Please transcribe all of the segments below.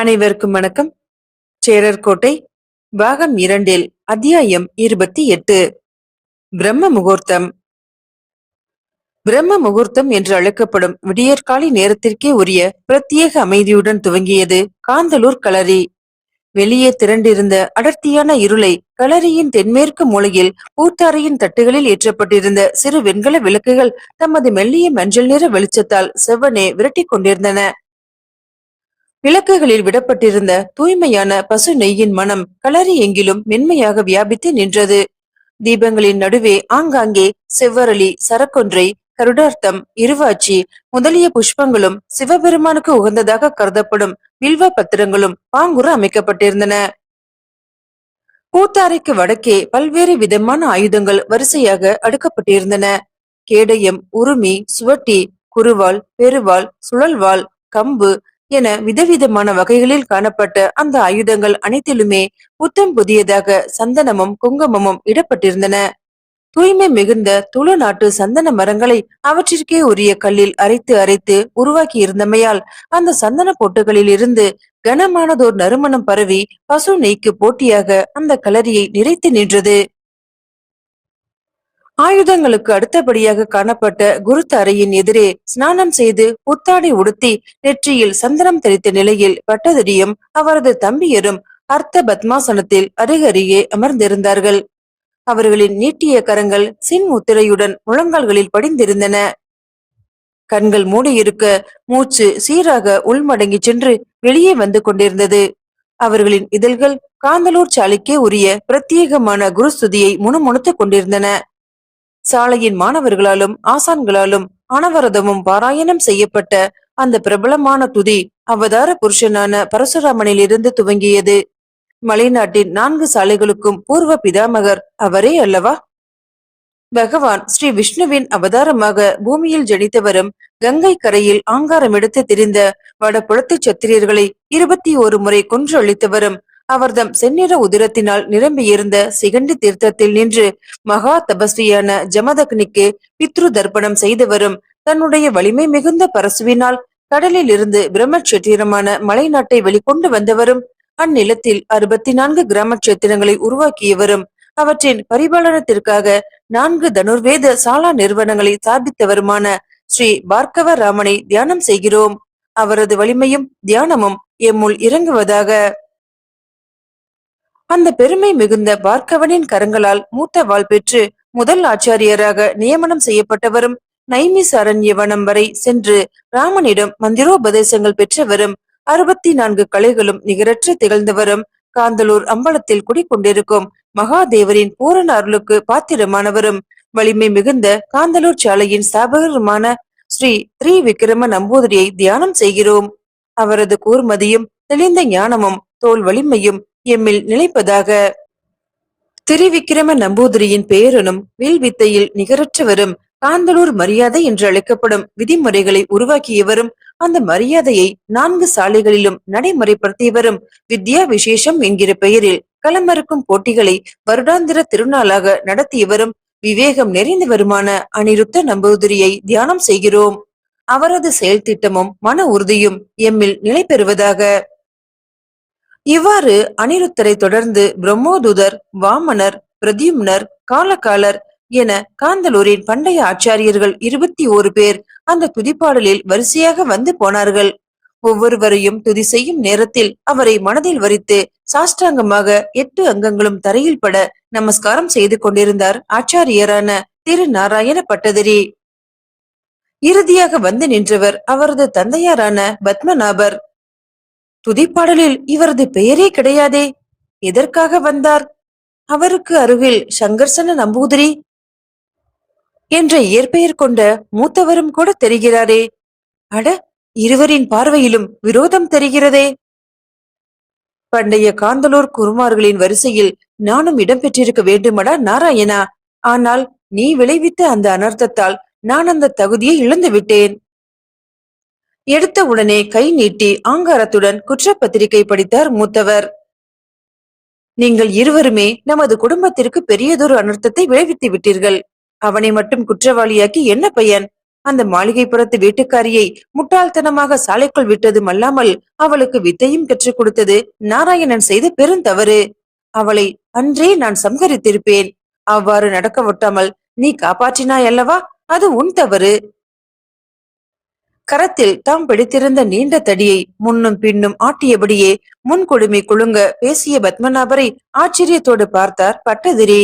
அனைவருக்கும் வணக்கம். சேரர் கோட்டை பாகம் இரண்டில் அத்தியாயம் இருபத்தி எட்டு. பிரம்ம முகூர்த்தம். பிரம்ம முகூர்த்தம் என்று அழைக்கப்படும் விடியற்காலை நேரத்திற்கே உரிய பிரத்யேக அமைதியுடன் துவங்கியது காந்தலூர் களரி. வெளியே திரண்டிருந்த அடர்த்தியான இருளை களரியின் தென்மேற்கு மூலையில் பூத்தாரையின் தட்டுகளில் ஏற்றப்பட்டிருந்த சிறு வெண்கல விளக்குகள் தமது மெல்லிய மஞ்சள் நிற வெளிச்சத்தால் செவ்வனே விரட்டிக் கொண்டிருந்தன. விளக்குகளில் விடப்பட்டிருந்த தூய்மையான பசு நெய்யின் மனம் களரி எங்கிலும் மென்மையாக வியாபித்து நின்றது. தீபங்களின் நடுவே ஆங்காங்கே செவ்வரளி சரக்கொன்றை கருடார்த்தம் இருவாச்சி முதலிய புஷ்பங்களும் சிவபெருமானுக்கு உகந்ததாக கருதப்படும் வில்வ பத்திரங்களும் பாங்குற அமைக்கப்பட்டிருந்தன. கூத்தாரைக்கு வடக்கே பல்வேறு விதமான ஆயுதங்கள் வரிசையாக அடுக்கப்பட்டிருந்தன. கேடயம் உருமி சுவட்டி குருவாள் பெருவாள் சுழல்வாள் கம்பு என விதவிதமான வகைகளில் காணப்பட்ட அந்த ஆயுதங்கள் அனைத்திலுமே புத்தம் புதியதாக சந்தனமும் குங்குமமும் இடப்பட்டிருந்தன. தூய்மை மிகுந்த துளு நாட்டு சந்தன மரங்களை அவற்றிற்கே உரிய கல்லில் அரைத்து அரைத்து உருவாக்கி இருந்தமையால் அந்த சந்தன பொட்டுகளில் இருந்து கனமானதோர் நறுமணம் பரவி பசு நெய்க்கு போட்டியாக அந்த கலரியை நிறைத்து நின்றது. ஆயுதங்களுக்கு அடுத்தபடியாக காணப்பட்ட குருத்தறையின் எதிரே ஸ்நானம் செய்து புத்தாடை உடுத்தி நெற்றியில் சந்தனம் தெரித்த நிலையில் பட்டதிரியும் அவரது தம்பியரும் அர்த்த பத்மாசனத்தில் அருகருகே அமர்ந்திருந்தார்கள். அவர்களின் நீட்டிய கரங்கள் சின் முத்திரையுடன் முழங்கால்களில் படிந்திருந்தன. கண்கள் மூடியிருக்க மூச்சு சீராக உள்மடங்கி சென்று வெளியே வந்து கொண்டிருந்தது. அவர்களின் இதழ்கள் காந்தலூர் சாலைக்கே உரிய பிரத்யேகமான குருஸ்துதியை முணுமுணுத்துக் கொண்டிருந்தன. சாலையின் மாணவர்களாலும் ஆசான்களாலும் அனவரதமும் பாராயணம் செய்யப்பட்ட அந்த பிரபலமான துதி அவதார புருஷனான பரசுராமனில் இருந்து துவங்கியது. மலைநாட்டின் நான்கு சாலைகளுக்கும் பூர்வ பிதாமகர் அவரே அல்லவா? பகவான் ஸ்ரீ விஷ்ணுவின் அவதாரமாக பூமியில் ஜனித்தவரும் கங்கை கரையில் ஆங்காரம் எடுத்து திரிந்த வட புலத்து சத்திரியர்களை இருபத்தி ஒரு முறை கொன்று அளித்தவரும் அவர்தம் செந்நிற உதிரத்தினால் நிரம்பியிருந்த சிகண்டி தீர்த்தத்தில் நின்று மகா தபஸ்வியான ஜமதக்னிக்கு பித்ரு தர்ப்பணம் செய்தவரும் தன்னுடைய வலிமை மிகுந்த பரசுவினால் கடலில் இருந்து பிரம்மக்ஷேத்திரமான மலை நாட்டை வெளிக்கொண்டு வந்தவரும் அந்நிலத்தில் அறுபத்தி நான்கு கிராம கஷேத்திரங்களை உருவாக்கியவரும் அவற்றின் பரிபாலனத்திற்காக நான்கு தனுர்வேத சாலா நிறுவனங்களை ஸ்தாபித்தவருமான ஸ்ரீ பார்க்கவ ராமனை தியானம் செய்கிறோம். அவரது வலிமையும் தியானமும் எம்முள் இறங்குவதாக அந்த பெருமை மிகுந்த பார்க்கவனின் கரங்களால் மூத்த வாழ் பெற்று முதல் ஆச்சாரியராக நியமனம் செய்யப்பட்டவரும் நைமிஸ் அரண்யவனம் வரை சென்று ராமனிடம் மந்திரோபதேசங்கள் பெற்றவரும் அறுபத்தி நான்கு கலைகளும் நிகரற்று திகழ்ந்தவரும் காந்தலூர் அம்பலத்தில் குடிக்கொண்டிருக்கும் மகாதேவரின் பூரண அருளுக்கு பாத்திரமானவரும் வலிமை மிகுந்த காந்தலூர் சாலையின் ஸ்தாபகருமான ஸ்ரீ ஸ்ரீ விக்ரம நம்பூதிரியை தியானம் செய்கிறோம். அவரது கூர்மதியும் தெளிந்த ஞானமும் தோல் வலிமையும் எம்மில் நிலைப்பதாக. திரிவிக்ரம நம்பூதிரியின் பெயரனும் வில் வித்தையில் நிகரற்றவரும் காந்தலூர் மரியாதை என்று அழைக்கப்படும் விதிமுறைகளை உருவாக்கியவரும் அந்த மரியாதையை நான்கு சாலைகளிலும் நடைமுறைப்படுத்தியவரும் வித்யா விசேஷம் என்கிற பெயரில் களமறுக்கும் போட்டிகளை வருடாந்திர திருநாளாக நடத்தியவரும் விவேகம் நிறைந்தவருமான அனிருத்த நம்பூதிரியை தியானம் செய்கிறோம். அவரது செயல் திட்டமும் மன உறுதியும் எம்மில் நிலை பெறுவதாக இவ்வாறு அனிருத்தரை தொடர்ந்து பிரம்மோதுதர் வாமனர் பிரதியும்னர் காலகாலர் என காந்தலூரின் பண்டைய ஆச்சாரியர்கள் இருபத்தி ஓரு பேர் அந்த துதிப்பாடலில் வரிசையாக வந்து போனார்கள். ஒவ்வொருவரையும் துதி செய்யும் நேரத்தில் அவரை மனதில் வரித்து சாஷ்டாங்கமாக எட்டு அங்கங்களும் தரையில் பட நமஸ்காரம் செய்து கொண்டிருந்தார் ஆச்சாரியரான திரு நாராயண பட்டதிரி இறுதியாக வந்து நின்றவர் அவரது தந்தையாரான பத்மநாபர். துதிப்பாடலில் இவரது பெயரே கிடையாதே. எதற்காக வந்தார்? அவருக்கு அருகில் சங்கர்சன நம்பூதிரி என்ற இயற்பெயர் கொண்ட மூத்தவரும் கூட தெரிகிறாரே. அட இருவரின் பார்வையிலும் விரோதம் தெரிகிறதே. பண்டைய காந்தலூர் குருமார்களின் வரிசையில் நானும் இடம்பெற்றிருக்க வேண்டுமடா நாராயணா? ஆனால் நீ விளைவித்த அந்த அனர்த்தத்தால் நான் அந்த தகுதியை இழந்து விட்டேன் எடுத்த உடனே கை நீட்டி ஆங்காரத்துடன் குற்றப்பத்திரிகை படித்தார் மூத்தவர். நீங்கள் இருவருமே நமது குடும்பத்திற்கு பெரியதொரு அனர்த்தத்தை விளைவித்து விட்டீர்கள். அவனை மட்டும் குற்றவாளியாக்கி என்ன பயன்? அந்த மாளிகைப்புறத்து வீட்டுக்காரியை முட்டாள்தனமாக சாலைக்குள் விட்டதும் அல்லாமல் அவளுக்கு வித்தையும் கற்றுக் கொடுத்தது நாராயணன் செய்த பெருந்தவறு அவளை அன்றே நான் சம்ஹரித்திருப்பேன். அவ்வாறு நடக்க விட்டாமல் நீ காப்பாற்றினாய் அல்லவா? அது உன் தவறு. கரத்தில் தாம் பிடித்திருந்த நீண்ட தடியை முன்னும் பின்னும் ஆட்டியபடியே முன்கொடுமை குழுங்க பேசிய பத்மநாபரை ஆச்சரியத்தோடு பார்த்தார் பட்டதிரி.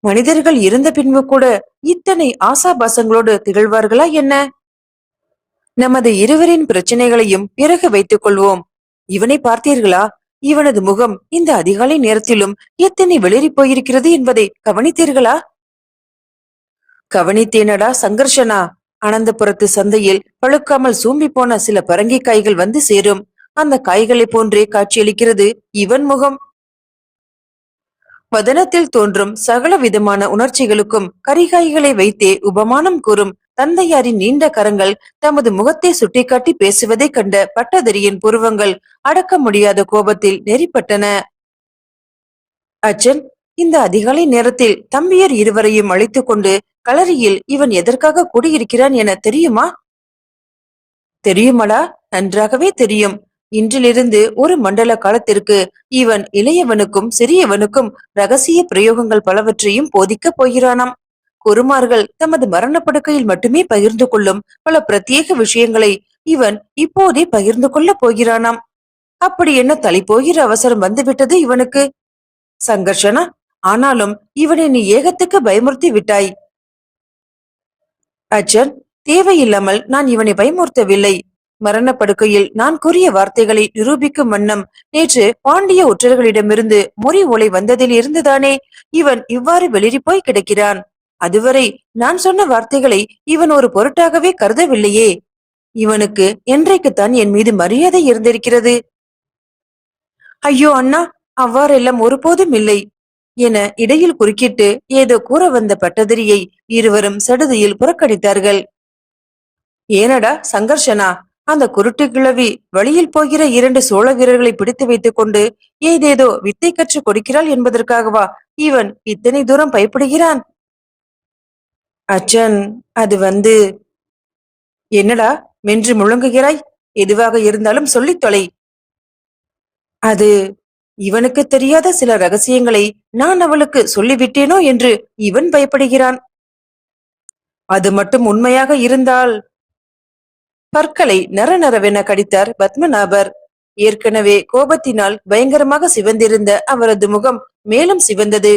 மனிதர்கள் இருந்த பின்பு கூட இத்தனை ஆசாபாசங்களோடு திகழ்வார்களா என்ன? நமது இருவரின் பிரச்சனைகளையும் பிறகு வைத்துக் கொள்வோம். இவனை பார்த்தீர்களா? இவனது முகம் இந்த அதிகாலை நேரத்திலும் எத்தனை வெளிரி போயிருக்கிறது என்பதை கவனித்தீர்களா? கவனித்தேனடா சங்கர்ஷனா? அனந்தபுரத்து சந்தையில் பழுக்காமல் சூம்பி போன சில பரங்கி காய்கள் வந்து சேரும். அந்த காய்களை போன்றே காட்சியளிக்கிறது இவன் முகம். வதனத்தில் தோன்றும் சகல விதமான உணர்ச்சிகளுக்கும் கரிகாய்களை வைத்தே உபமானம் கூறும் தந்தையாரின் நீண்ட கரங்கள் தமது முகத்தை சுட்டிக்காட்டி பேசுவதை கண்ட பட்டதிரியின் புருவங்கள் அடக்க முடியாத கோபத்தில் நெறிப்பட்டன. அச்சன் இந்த அதிகாலை நேரத்தில் தம்பியர் இருவரையும் அழைத்துக் கொண்டு களரியில் இவன் எதற்காக கூடியிருக்கிறான் என தெரியுமா? தெரியுமடா நன்றாகவே தெரியும். இன்றிலிருந்து ஒரு மண்டல காலத்திற்கு இவன் இளையவனுக்கும் சிறியவனுக்கும் ரகசிய பிரயோகங்கள் பலவற்றையும் போதிக்கப் போகிறானாம். குருமார்கள் தமது மரணப்படுக்கையில் மட்டுமே பகிர்ந்து கொள்ளும் பல பிரத்யேக விஷயங்களை இவன் இப்போதே பகிர்ந்து கொள்ளப் போகிறானாம். அப்படி என்ன தலை போகிற அவசரம் வந்துவிட்டது இவனுக்கு? சங்கர்ஷனா ஆனாலும் இவனை நீ ஏகத்துக்கு பயமுறுத்தி விட்டாய். அச்சன் தேவையில்லாமல் நான் இவனை பயமுறுத்தவில்லை. மரணப்படுக்கையில் நான் கூறிய வார்த்தைகளை நிரூபிக்கும் வண்ணம் நேற்று பாண்டிய ஒற்றர்களிடமிருந்து முறி ஒலை வந்ததில் இருந்துதானே இவன் இவ்வாறு வெளிரி போய் கிடக்கிறான். அதுவரை நான் சொன்ன வார்த்தைகளை இவன் ஒரு பொருட்டாகவே கருதவில்லையே. இவனுக்கு என்றைக்குத்தான் என் மீது மரியாதை இருந்திருக்கிறது? ஐயோ அண்ணா அவ்வாறெல்லாம் ஒருபோதும் இல்லை. என இடையில் குறுக்கிட்டு ஏதோ கூற வந்த பட்டதிரியை இருவரும் சடுதியில் புறக்கணித்தார்கள். ஏனடா சங்கர்ஷனா அந்த குருட்டு கிழவி வழியில் போகிற இரண்டு சோழ வீரர்களை பிடித்து வைத்துக் கொண்டு ஏதேதோ வித்தை கற்று கொடுக்கிறாள் என்பதற்காகவா இவன் இத்தனை தூரம் பயப்படுகிறான்? அச்சன் அது வந்து என்னடா மென்று முழங்குகிறாய்? எதுவாக இருந்தாலும் சொல்லித் தொலை. அது இவனுக்கு தெரியாத சில ரகசியங்களை நான் அவளுக்கு சொல்லிவிட்டேனோ என்று இவன் பயப்படுகிறான். அது மட்டும் உண்மையாக இருந்தால் பற்களை நரநரவென கடித்தார் பத்மநாபர். ஏற்கனவே கோபத்தினால் பயங்கரமாக சிவந்திருந்த அவரது முகம் மேலும் சிவந்தது.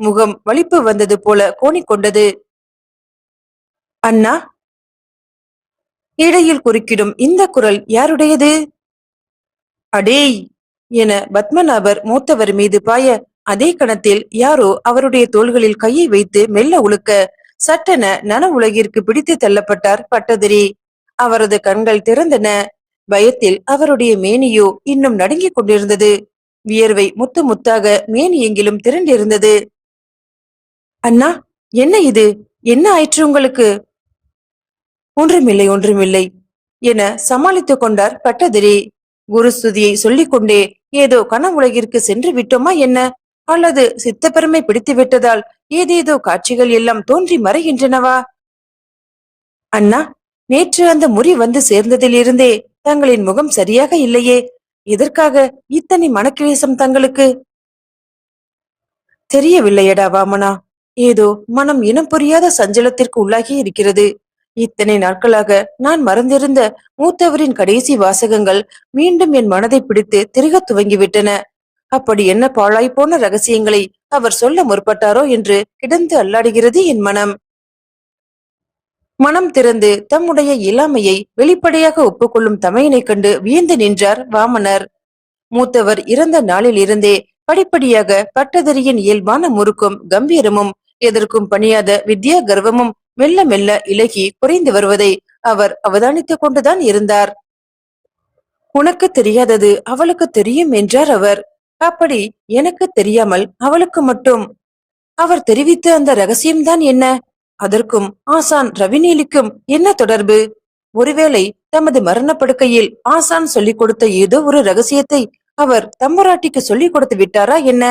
முகம் வலிப்பு வந்தது போல கோணிக்கொண்டது அண்ணா! இடையில் குறுக்கிடும் இந்த குரல் யாருடையது? அடேய்! என பத்மநாபர் மூத்தவர் மீது பாய அதே கணத்தில் யாரோ அவருடைய தோள்களில் கையை வைத்து மெல்ல உழுக்க சட்டென நன உலகிற்கு பிடித்து தள்ளப்பட்டார் பட்டதிரி. அவரது கண்கள் திறந்தன. பயத்தில் அவருடைய மேனியோ இன்னும் நடுங்கிக் கொண்டிருந்தது. வியர்வை முத்து முத்தாக மேனி எங்கிலும் திரண்டிருந்தது. அண்ணா என்ன இது? என்ன ஆயிற்று உங்களுக்கு? ஒன்றுமில்லை ஒன்றுமில்லை என சமாளித்துக் கொண்டார் பட்டதிரி. குருஸ்துதியை சொல்லிக் கொண்டே ஏதோ கனவுலகிற்கு சென்று விட்டோமா என்ன? அல்லது சித்தப்பெருமை பிடித்து விட்டதால் ஏதேதோ காட்சிகள் எல்லாம் தோன்றி மறைகின்றனவா? அண்ணா நேற்று அந்த முறி வந்து சேர்ந்ததிலிருந்தே தங்களின் முகம் சரியாக இல்லையே. எதற்காக இத்தனை மனக்கிளேசம் தங்களுக்கு? தெரியவில்லையடா வாமனா. ஏதோ மனம் இனம் புரியாத சஞ்சலத்திற்கு உள்ளாகி இருக்கிறது. இத்தனை நாட்களாக நான் மறந்திருந்த மூத்தவரின் கடைசி வாசகங்கள் மீண்டும் என் மனதை பிடித்து திருகத் துவங்கிவிட்டன. அப்படி என்ன பாழாய்ப்போன ரகசியங்களை அவர் சொல்ல முற்பட்டாரோ என்று கிடந்து அல்லாடுகிறது என் மனம். மனம் திறந்து தம்முடைய இல்லாமையை வெளிப்படையாக ஒப்புக்கொள்ளும் தமையனை கண்டு வியந்து நின்றார் வாமனர். மூத்தவர் இறந்த நாளில் இருந்தே படிப்படியாக பட்டதரியின் இயல்பான முறுக்கும் கம்பீரமும் எதற்கும் பணியாத வித்யா கர்வமும் மெல்ல மெல்ல இலகி குறைந்து வருவதை அவர் அவதானித்துக் கொண்டுதான் இருந்தார். உனக்கு தெரியாதது அவளுக்கு தெரியும் என்றார் அவர். அப்படி எனக்கு தெரியாமல் அவளுக்கு மட்டும். அவர் தெரிவித்த அந்த ரகசியம்தான் என்ன? அதற்கும் ஆசான் ரவிநீலிக்கும் என்ன தொடர்பு? ஒருவேளை தமது மரணப்படுக்கையில் ஆசான் சொல்லிக் கொடுத்த ஏதோ ஒரு ரகசியத்தை அவர் தம்பராட்டிக்கு சொல்லிக் கொடுத்து விட்டாரா என்ன?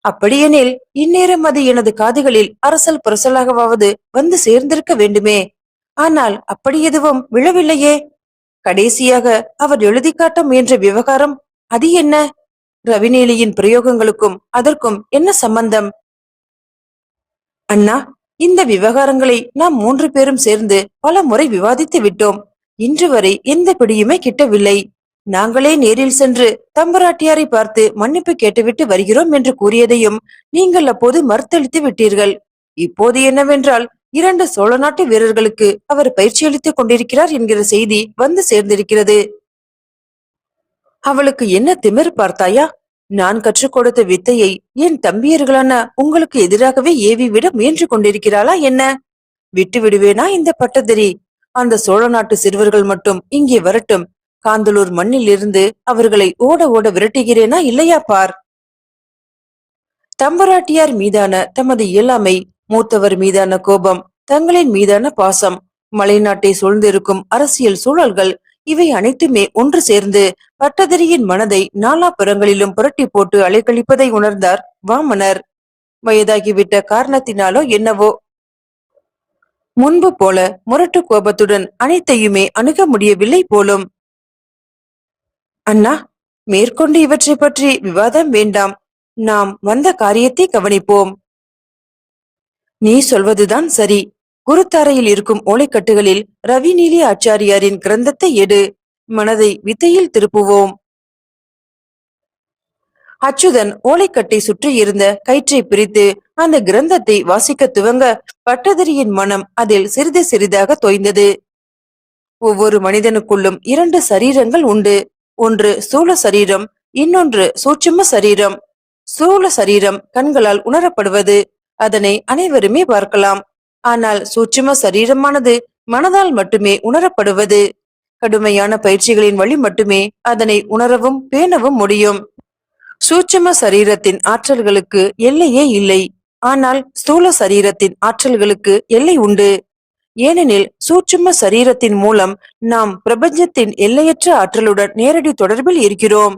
அப்படியெனில் இந்நேரம் அது எனது காதுகளில் அரசல் புரசலாகவாவது வந்து சேர்ந்திருக்க வேண்டுமே. ஆனால் அப்படி எதுவும் விழவில்லையே. கடைசியாக அவர் எழுதி காட்ட முயன்ற விவகாரம் அது என்ன? ரவிநேலியின் பிரயோகங்களுக்கும் அதற்கும் என்ன சம்பந்தம்? அண்ணா இந்த விவகாரங்களை நாம் மூன்று பேரும் சேர்ந்து பல முறை விவாதித்து விட்டோம். இன்று வரை எந்த பிடியுமே கிட்டவில்லை. நாங்களே நேரில் சென்று தம்பராட்டியாரை பார்த்து மன்னிப்பு கேட்டுவிட்டு வருகிறோம் என்று கூறியதையும் நீங்கள் அப்போது மறுத்தளித்து விட்டீர்கள். இப்போது என்னவென்றால் இரண்டு சோழ நாட்டு வீரர்களுக்கு அவர் பயிற்சி அளித்துக் கொண்டிருக்கிறார் என்கிற செய்தி வந்து சேர்ந்திருக்கிறது. அவளுக்கு என்ன திமிர் பார்த்தாயா? நான் கற்றுக் கொடுத்த வித்தையை என் தம்பியர்களான உங்களுக்கு எதிராகவே ஏவி விட முயன்று கொண்டிருக்கிறாளா என்ன? விட்டு விடுவேனா இந்த பட்டதிரி அந்த சோழ நாட்டு சிறுவர்கள் மட்டும் இங்கே வரட்டும். காந்தலூர் மண்ணில் இருந்து அவர்களை ஓட ஓட விரட்டுகிறேனா இல்லையா பார்? தம்பராட்டியார் மீதான தமது இயலாமை மூத்தவர் மீதான கோபம் தங்களின் மீதான பாசம் மலைநாட்டை சூழ்ந்திருக்கும் அரசியல் சூழல்கள் இவை அனைத்துமே ஒன்று சேர்ந்து பட்டதிரியின் மனதை நாலாபுறங்களிலும் புரட்டி போட்டு அலைக்கழிப்பதை உணர்ந்தார் வாமனர். வயதாகிவிட்ட காரணத்தினாலோ என்னவோ? முன்பு போல முரட்டு கோபத்துடன் அனைத்தையுமே அணுக முடியவில்லை போலும் அண்ணா மேற்கொண்டு இவற்றை பற்றி விவாதம் வேண்டாம். நாம் வந்த காரியத்தை கவனிப்போம். நீ சொல்வதுதான் சரி. குருத்தாரையில் இருக்கும் ஓலைக்கட்டுகளில் ரவிநீலி ஆச்சாரியாரின் கிரந்தத்தை எடு. மனதை வித்தையில் திருப்புவோம். அச்சுதன் ஓலைக்கட்டை சுற்றி இருந்த கயிற்றை பிரித்து அந்த கிரந்தத்தை வாசிக்க துவங்க பட்டதிரியின் மனம் அதில் சிறிது சிறிதாக தோய்ந்தது. ஒவ்வொரு மனிதனுக்குள்ளும் இரண்டு சரீரங்கள் உண்டு. ஒன்று சூழ சரீரம் இன்னொன்று சூட்சும சரீரம். சூழ சரீரம் கண்களால் உணரப்படுவது அதனை அனைவருமே பார்க்கலாம். ஆனால் சூட்சும சரீரமானது மனதால் மட்டுமே உணரப்படுவது. கடுமையான பயிற்சிகளின் வழி மட்டுமே அதனை உணரவும் பேணவும் முடியும். சூட்சும சரீரத்தின் ஆற்றல்களுக்கு எல்லையே இல்லை. ஆனால் ஸ்தூல சரீரத்தின் ஆற்றல்களுக்கு எல்லை உண்டு. ஏனெனில் சூட்சும சரீரத்தின் மூலம் நாம் பிரபஞ்சத்தின் எல்லையற்ற ஆற்றலுடன் நேரடி தொடர்பில் இருக்கிறோம்.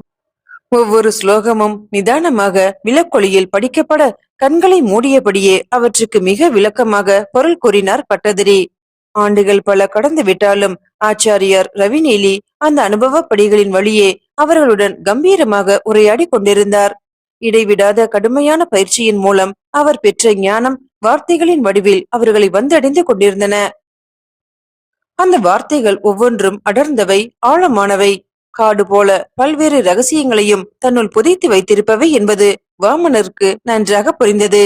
ஒவ்வொரு ஸ்லோகமும் நிதானமாக விளக்கொளியில் படிக்கப்பட கண்களை மூடியபடியே அவற்றுக்கு மிக விளக்கமாக பொருள் கூறினார் பட்டதிரி. ஆண்டுகள் பல கடந்து விட்டாலும் ஆச்சாரியார் ரவிநீலி அந்த அனுபவ படிகளின் வழியே அவர்களுடன் கம்பீரமாக உரையாடி கொண்டிருந்தார். இடைவிடாத கடுமையான பயிற்சியின் மூலம் அவர் பெற்ற ஞானம் வார்த்தைகளின் வடிவில் அவர்களை வந்தடைந்து கொண்டிருந்தன. அந்த வார்த்தைகள் ஒவ்வொன்றும் அடர்ந்தவை ஆழமானவை. காடு போல பல்வேறு ரகசியங்களையும் தன்னுள் புதைத்து வைத்திருப்பவை என்பது வாமனருக்கு நன்றாக புரிந்தது.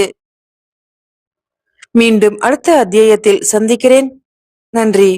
மீண்டும் அடுத்த அத்தியாயத்தில் சந்திக்கிறேன். நன்றி.